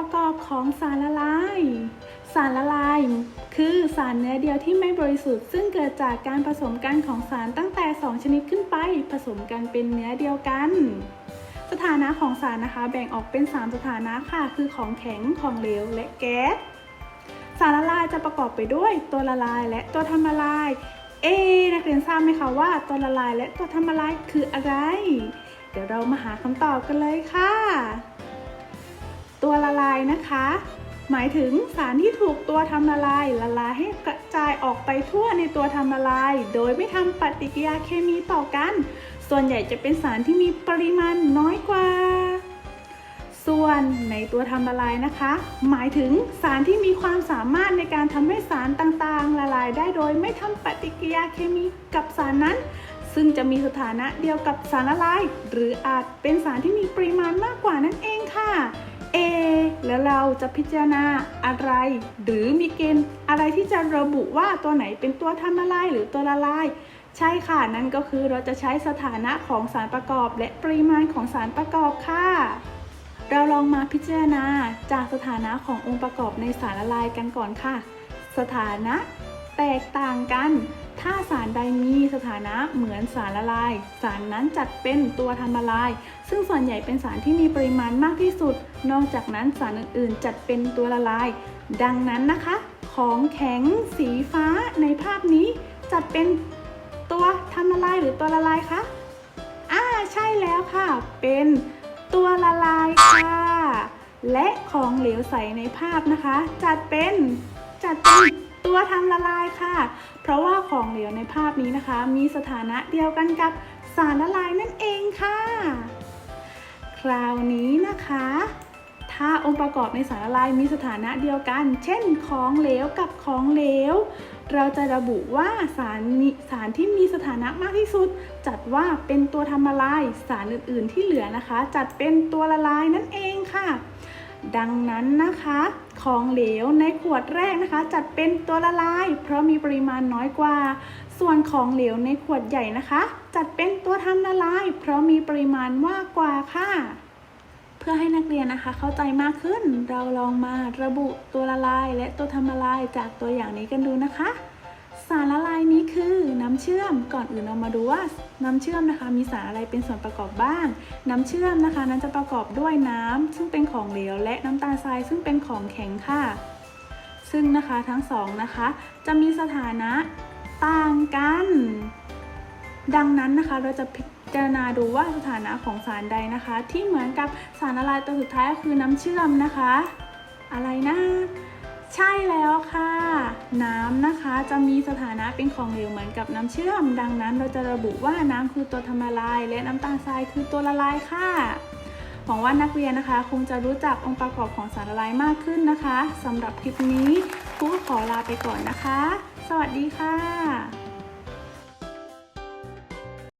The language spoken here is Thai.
ประกอบของสารละลาย สารละลาย คือสารเนื้อเดียวที่ไม่บริสุทธิ์ ซึ่งเกิดจากการผสมกันของสารตั้งแต่ 2 ชนิดขึ้นไป ผสมกันเป็นเนื้อเดียวกัน สถานะของสารนะคะแบ่งออกเป็น 3 สถานะค่ะ คือของแข็ง ของเหลว และแก๊ส สารละลายจะประกอบไปด้วยตัวละลายและตัวทำละลาย เอ นักเรียนทราบไหมคะว่าตัวละลายและตัวทำละลายคืออะไร เดี๋ยวเรามาหาคำตอบกันเลยค่ะ ตัวละลายนะคะ หมายถึงสารที่ถูกตัวทำละลายละลายให้กระจายออกไปทั่วในตัวทำละลาย โดยไม่ทำปฏิกิริยาเคมีต่อกัน ส่วนใหญ่จะเป็นสารที่มีปริมาณน้อยกว่า ส่วนในตัวทำละลายนะคะ หมายถึงสารที่มีความสามารถในการทำให้สารต่างๆ ละลายได้โดยไม่ทำปฏิกิริยาเคมีกับสารนั้นซึ่งจะมีสถานะเดียวกับสารละลาย หรืออาจเป็นสารที่มีปริมาณมากกว่านั่นเองค่ะ แล้วเราจะพิจารณาอะไร หรือมีเกณฑ์อะไรที่จะระบุว่าตัวไหนเป็นตัวทำละลายหรือตัวละลาย ใช่ค่ะ นั่นก็คือเราจะใช้สถานะของสารประกอบ และปริมาณของสารประกอบค่ะ เราลองมาพิจารณาจากสถานะขององค์ประกอบในสารละลายกันก่อนค่ะ สถานะแตกต่างกัน ถ้าสารใดมีสถานะเหมือนสารละลาย สารนั้นจัดเป็นตัวทำละลาย ซึ่งส่วนใหญ่เป็นสารที่มีปริมาณมากที่สุด นอกจากนั้นสารอื่นๆ จัดเป็นตัวละลาย ดังนั้นนะคะ ของแข็งสีฟ้าในภาพนี้ จัดเป็นตัวทำละลายหรือตัวละลายคะอ่าใช่แล้วค่ะ เป็นตัวละลายค่ะ และของเหลวใสในภาพนะคะ จัดเป็นจัดเป็น ตัวทำละลายค่ะ เพราะว่าของเหลวในภาพนี้นะคะ มีสถานะเดียวกันกับสารละลายนั่นเองค่ะ คราวนี้นะคะ ถ้าองค์ประกอบในสารละลายมีสถานะเดียวกัน เช่น ของเหลวกับของเหลว เราจะระบุว่าสารสารที่มีสถานะมากที่สุด จัดว่าเป็นตัวทำละลาย สารอื่น ๆ ที่เหลือนะคะ จัดเป็นตัวละลายนั่นเองค่ะ ดังนั้นนะคะ ของเหลวในขวดแรกนะคะ จัดเป็นตัวละลาย เพราะมีปริมาณน้อยกว่า ส่วนของเหลวในขวดใหญ่นะคะ จัดเป็นตัวทำละลาย เพราะมีปริมาณมากกว่าค่ะ เพื่อให้นักเรียนนะคะ เข้าใจมากขึ้น เราลองมาระบุตัวละลาย และตัวทำละลายจากตัวอย่างนี้กันดูนะคะ สารละลายนี้คือน้ำเชื่อมก่อนอื่นเรามาดูว่าน้ำเชื่อมนะคะ มีสารอะไรเป็นส่วนประกอบบ้าง น้ำเชื่อมนะคะ นั้นจะประกอบด้วยน้ำซึ่งเป็นของเหลวและน้ำตาลทรายซึ่งเป็นของแข็งค่ะ ซึ่งนะคะทั้งสองนะคะ จะมีสถานะต่างกัน ดังนั้นนะคะเราจะพิจารณาดูว่าสถานะของสารใดนะคะ ที่เหมือนกับสารละลายตัวสุดท้ายก็คือน้ำเชื่อมนะคะ อะไรนะ ใช่แล้วค่ะ น้ำนะคะจะมีสถานะเป็นของเหลวเหมือนกับน้ำเชื่อม ดังนั้นเราจะระบุว่าน้ำคือตัวทำละลาย และน้ำตาลทรายคือตัวละลายค่ะหวังว่านักเรียนนะคะ คงจะรู้จักองค์ประกอบของสารละลายมากขึ้นนะคะสำหรับคลิปนี้ครูขอลาไปก่อนนะคะ สวัสดีค่ะ